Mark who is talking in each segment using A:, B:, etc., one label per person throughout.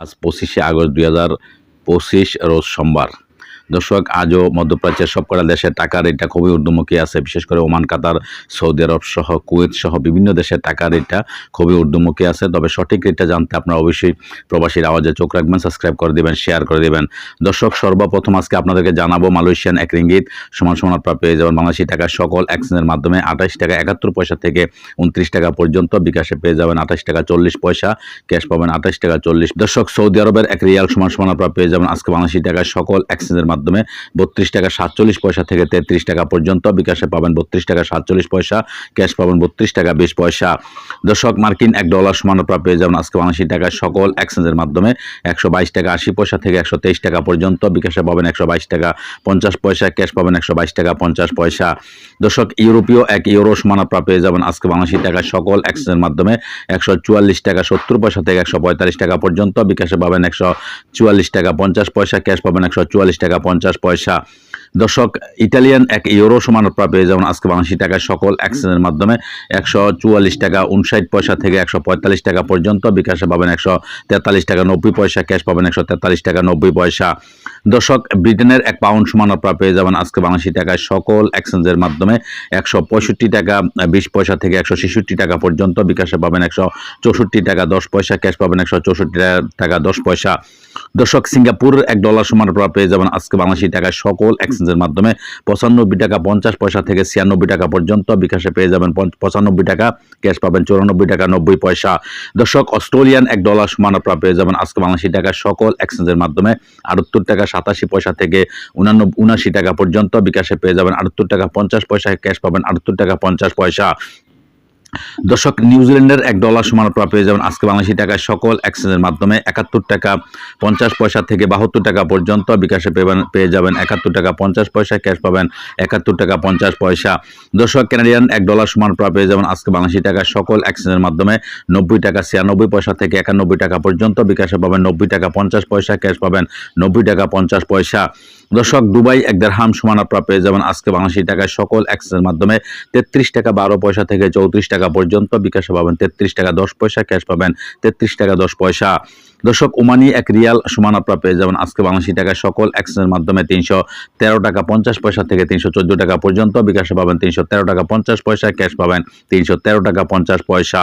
A: আজ পঁচিশে আগস্ট দুই হাজার পঁচিশ রোজ সোমবার। দর্শক, আজও মধ্যপ্রাচ্যের সবকটা দেশের টাকা রেটটা খুবই ঊর্ধ্বমুখী আছে। বিশেষ করে ওমান, কাতার, সৌদি আরব সহ, কুয়েত সহ বিভিন্ন দেশের টাকা রেটটা খুবই ঊর্ধ্বমুখী আছে। তবে সঠিক রেটটা জানতে আপনারা অবশ্যই প্রবাসীর আওয়াজে চোখ রাখবেন, সাবস্ক্রাইব করে দেবেন, শেয়ার করে দেবেন। দর্শক, সর্বপ্রথম আজকে আপনাদেরকে জানাব মালয়েশিয়ান এক রিঙ্গিত। সমান সমান আপনারা পেয়ে যাবেন বাংলাদেশি টাকা সকল এক্সচেঞ্জের মাধ্যমে আঠাশ টাকা একাত্তর পয়সা থেকে উনত্রিশ টাকা পর্যন্ত। বিকাশে পেয়ে যাবেন আঠাশ টাকা চল্লিশ পয়সা, ক্যাশ পাবেন আঠাশ টাকা চল্লিশ। দর্শক, সৌদি আরবের এক রিয়াল সমান সমান আপনারা পেয়ে যাবেন আজকে বাংলাদেশি টাকা সকল এক্সচেঞ্জের মাধ্যমে বত্রিশ টাকা সাতচল্লিশ পয়সা থেকে তেত্রিশ টাকা পর্যন্ত। বিকাশে পাবেন বত্রিশ টাকা সাতচল্লিশ পয়সা, ক্যাশ পাবেন বত্রিশ টাকা বিশ পয়সা। দর্শক, মার্কিন এক ডলার সমান পেয়ে যাবেন আজকে বাংলাদেশি টাকা সকল এক্সচেঞ্জের মাধ্যমে। একশো বাইশ টাকা আশি পয়সা থেকে একশো তেইশ টাকা পর্যন্ত। বিকাশে পাবেন একশো বাইশ টাকা পঞ্চাশ পয়সা, ক্যাশ পাবেন একশো বাইশ টাকা পঞ্চাশ পয়সা। দর্শক, ইউরোপীয় এক ইউরো সমান পেয়ে যাবেন আজকে বাংলাদেশি টাকা সকল এক্সচেঞ্জের মাধ্যমে। একশো চুয়াল্লিশ টাকা সত্তর পয়সা থেকে একশো পঁয়তাল্লিশ টাকা পর্যন্ত। বিকাশে পাবেন একশো চুয়াল্লিশ টাকা পঞ্চাশ পয়সা, ক্যাশ পাবেন একশো চুয়াল্লিশ টাকা পঞ্চাশ পয়সা। দর্শক ইটালিয়ান এক ইউরো সমান আপনারা পেয়ে যাবেন আজকে বাংলাদেশি টাকা সকল এক্সচেঞ্জের মাধ্যমে একশো চুয়াল্লিশ টাকা উনষাট পয়সা থেকে একশো পঁয়তাল্লিশ টাকা পর্যন্ত। বিকাশে পাবেন একশো তেতাল্লিশ টাকা, নব্বই পয়সা, ক্যাশ পাবেন একশো তেতাল্লিশ টাকা, নব্বই পয়সা। দর্শক, ব্রিটেনের এক পাউন্ড সমান আপনারা পেয়ে যাবেন আজকে বাংলাদেশি টাকায় সকল এক্সচেঞ্জের মাধ্যমে একশো পঁয়ষট্টি টাকা, বিশ পয়সা থেকে একশো ছেষট্টি টাকা পর্যন্ত। বিকাশে পাবেন একশো চৌষট্টি টাকা, দশ পয়সা, ক্যাশ পাবেন একশো চৌষট্টি টাকা, দশ পয়সা। দর্শক, সিঙ্গাপুর এক ডলার সমান আপনারা পেয়ে যাবেন আজকে বাংলাদেশি টাকায় সকল এক্সচেঞ্জের মাধ্যমে। পঁচানব্বই টাকা পঞ্চাশ পয়সা থেকে ছিয়ানব্বই টাকা পর্যন্ত বিকাশে পেয়ে যাবেন পঁচানব্বই টাকা, ক্যাশ পাবেন চৌরানব্বই টাকা, নব্বই পয়সা। দর্শক, অস্ট্রেলিয়ান এক ডলার সমান আপনারা পেয়ে যাবেন আজকে বাংলাদেশি টাকায় সকল এক্সচেঞ্জের মাধ্যমে। আটাত্তর টাকা সাতাশি পয়সা থেকে উনানব্বই উনাশি টাকা পর্যন্ত বিকাশে পেয়ে যাবেন আটাত্তর টাকা পঞ্চাশ পয়সা, ক্যাশ পাবেন আটাত্তর টাকা পঞ্চাশ পয়সা। দর্শক নিউজিল্যান্ডের এক ডলার সমান আপনারা পেয়ে যাবেন আজকে বাংলাদেশি টাকায় সকল এক্সচেঞ্জের মাধ্যমে। একাত্তর টাকা পঞ্চাশ পয়সা থেকে বাহাত্তর টাকা পর্যন্ত বিকাশে পেবেন পেয়ে যাবেন একাত্তর টাকা পঞ্চাশ পয়সা ক্যাশ পাবেন একাত্তর টাকা পঞ্চাশ পয়সা। দর্শক কানাডিয়ান এক ডলার সমান আপনারা পেয়ে যাবেন আজকে বাংলাদেশি টাকায় সকল এক্সচেঞ্জের মাধ্যমে। নব্বই টাকা ছিয়ানব্বই পয়সা থেকে একানব্বই টাকা পর্যন্ত বিকাশে পাবেন নব্বই টাকা পঞ্চাশ পয়সা ক্যাশ পাবেন নব্বই টাকা পঞ্চাশ পয়সা। দর্শক, দুবাই এক দেড়হাম সমান আপনারা যাবেন আজকে বাংলাদেশি টাকায় সকল এক্সচেঞ্জের মাধ্যমে। তেত্রিশ টাকা বারো পয়সা থেকে চৌত্রিশ টাকা পর্যন্ত। বিকাশে পাবেন তেত্রিশ টাকা দশ পয়সা, ক্যাশ পাবেন তেত্রিশ টাকা দশ পয়সা। দর্শক ওমানি এক রিয়াল সমান আপনারা পেয়ে যাবেন আজকে বাংলাদেশি টাকায় সকল এক্সচেঞ্জের মাধ্যমে তিনশো তেরো টাকা পঞ্চাশ পয়সা থেকে তিনশো চোদ্দ টাকা পর্যন্ত বিকাশে পাবেন তিনশো তেরো টাকা পঞ্চাশ পয়সা, ক্যাশ পাবেন তিনশো তেরো টাকা পঞ্চাশ পয়সা।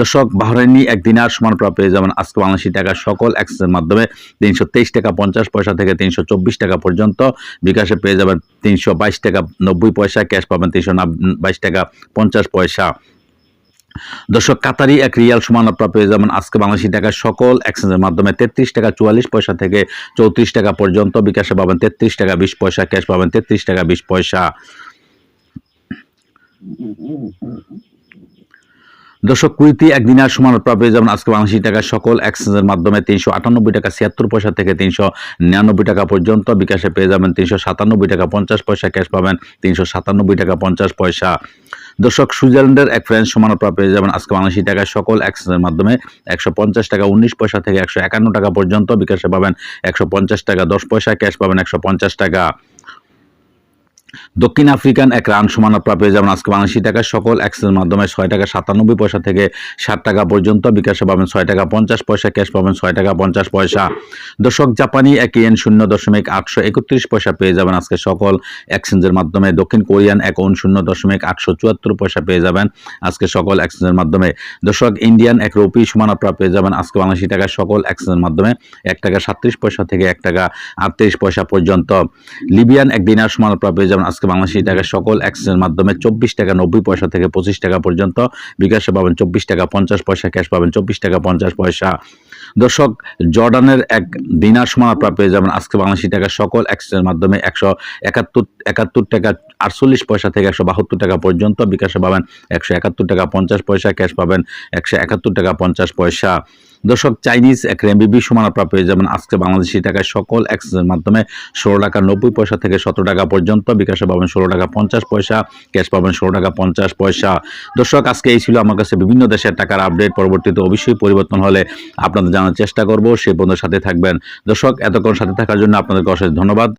A: দর্শক, বাহরাইনি এক দিনার সমান আপনারা পেয়ে যাবেন আজকে বাংলাদেশি টাকা সকল এক্সচেঞ্জের মাধ্যমে তিনশো তেইশ টাকা পঞ্চাশ পয়সা থেকে তিনশো চব্বিশ টাকা পর্যন্ত বিকাশে পেয়ে যাবেন তিনশো বাইশ টাকা নব্বই পয়সা, ক্যাশ পাবেন তিনশো বাইশ টাকা পঞ্চাশ পয়সা। দর্শক, কাতারি এক রিয়াল সমান আপনারা পেয়ে যাবেন। আজকে বাংলাদেশি টাকা সকল এক্সচেঞ্জের মাধ্যমে তেত্রিশ টাকা চুয়াল্লিশ পয়সা থেকে চৌত্রিশ টাকা পর্যন্ত বিকাশে পাবেন। তেত্রিশ টাকা বিশ পয়সা, ক্যাশ পাবেন তেত্রিশ টাকা বিশ পয়সা। দর্শক, কুইতি এক দিনের সমান আপনারা পেয়ে যাবেন। আজকে বাংলাদেশি টাকা সকল এক্সচেঞ্জের মাধ্যমে তিনশো আটানব্বই টাকা ছিয়াত্তর পয়সা থেকে তিনশো নিরানব্বই টাকা পর্যন্ত বিকাশে পেয়ে যাবেন। তিনশো সাতানব্বই টাকা পঞ্চাশ পয়সা, ক্যাশ পাবেন তিনশো সাতানব্বই টাকা পঞ্চাশ পয়সা। দর্শক, সুইজারল্যান্ডের এক ফ্রেন্স সমান আপনারা পেয়ে যাবেন আজকে বাংলাদেশি টাকা সকল অ্যাক্সেসের মাধ্যমে একশো পঞ্চাশ টাকা, উনিশ পয়সা থেকে একশো একান্ন টাকা পর্যন্ত। বিকাশে পাবেন একশো পঞ্চাশ টাকা, দশ পয়সা, ক্যাশ পাবেন একশো পঞ্চাশ টাকা। দক্ষিণ আফ্রিকান এক রান সমান আপনারা পেয়ে যাবেন আজকে বাংলাদেশি টাকা। সকল এক্সচেঞ্জের মাধ্যমে ছয় টাকা সাতানব্বই পয়সা থেকে ষাট টাকা পর্যন্ত বিকাশে পাবেন ছয় টাকা পঞ্চাশ পয়সা, ক্যাশ পাবেন ছয় টাকা পঞ্চাশ পয়সা। দর্শক, জাপানি এক ইয়েন শূন্য দশমিক আটশো একত্রিশ পয়সা পেয়ে যাবেন আজকে সকল এক্সচেঞ্জের মাধ্যমে। দক্ষিণ কোরিয়ান এক ওন শূন্য দশমিক আটশো চুয়াত্তর পয়সা পেয়ে যাবেন আজকে সকল এক্সচেঞ্জের মাধ্যমে। দর্শক, ইন্ডিয়ান এক রুপি সমান আপনারা পেয়ে যাবেন আজকে বাংলাদেশি টাকা সকল এক্সচেঞ্জের মাধ্যমে এক টাকা সাতত্রিশ পয়সা থেকে এক টাকা আটত্রিশ পয়সা পর্যন্ত। লিবিয়ান এক দিনার সমান আপনারা পেয়ে যাবেন আজকে বাংলাদেশি টাকা সকল এক্সচেঞ্জের মাধ্যমে চব্বিশ টাকা নব্বই পয়সা থেকে পঁচিশ টাকা পর্যন্ত বিকাশে পাবেন চব্বিশ টাকা পঞ্চাশ পয়সা ক্যাশ পাবেন চব্বিশ টাকা পঞ্চাশ পয়সা। দর্শক, জর্ডানের এক দিনার সমান আপনারা পেয়ে যাবেন আজকে বাংলাদেশি টাকা সকল এক্সচেঞ্জের মাধ্যমে একশো একাত্তর একাত্তর টাকা আটচল্লিশ পয়সা থেকে একশো বাহাত্তর টাকা পর্যন্ত বিকাশে পাবেন। একশো একাত্তর টাকা পঞ্চাশ পয়সা, ক্যাশ পাবেন একশো একাত্তর টাকা পঞ্চাশ পয়সা। দর্শক, চাইনিজ এক রেমবিবি সমান আপনারা পেয়ে যাবেন আজকে বাংলাদেশি টাকায় সকল এক্সচেঞ্জের মাধ্যমে ষোলো টাকা নব্বই পয়সা থেকে সতেরো টাকা পর্যন্ত বিকাশে পাবেন। ষোলো টাকা পঞ্চাশ পয়সা, ক্যাশ পাবেন ষোলো টাকা পঞ্চাশ পয়সা। দর্শক, আজকে এই ছিল আমার কাছে বিভিন্ন দেশের টাকার আপডেট। পরবর্তীতে অবশ্যই পরিবর্তন হলে আপনাদের জানার চেষ্টা করব। সে বন্ধুর সাথে থাকবেন। দর্শক, এতক্ষণ সাথে থাকার জন্য আপনাদেরকে অশেষ ধন্যবাদ।